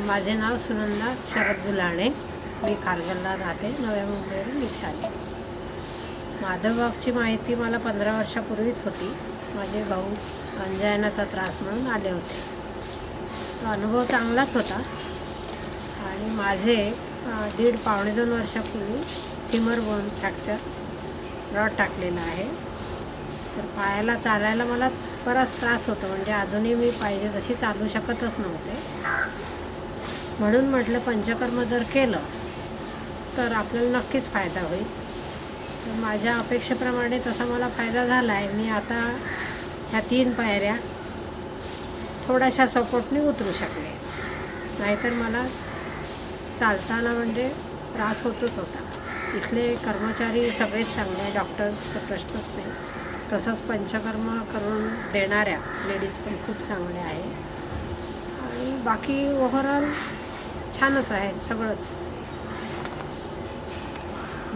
माझे नाव सुनंदा शरद गुलाणे मी खारगलला राहते. नव्या मुंबईवरून इथे आले. माधवबागची माहिती मला पंधरा वर्षापूर्वीच होती. माझे भाऊ अंजायनाचा त्रास म्हणून आले होते. तो अनुभव चांगलाच होता. आणि माझे दीड पावणे दोन वर्षापूर्वी फिमर बोन फ्रॅक्चर रॉड टाकलेला आहे. तर पायाला चालायला मला बराच त्रास होतो. म्हणजे अजूनही मी पाहिजे तशी चालू शकतच नव्हते. म्हणून म्हटलं पंचकर्म जर केलं तर आपल्याला नक्कीच फायदा होईल. तर माझ्या अपेक्षेप्रमाणे तसा मला फायदा झाला आहे मी आता ह्या तीन पायऱ्या थोड्याशा सपोर्टने उतरू शकले. नाहीतर मला चालताना म्हणजे त्रास होतोच होता. इथले कर्मचारी सगळेच चांगले आहे डॉक्टरचा प्रश्नच नाही. तसंच पंचकर्म करून देणाऱ्या लेडीज पण खूप चांगल्या आहे आणि बाकी ओव्हरऑल छानच आहे सगळंच.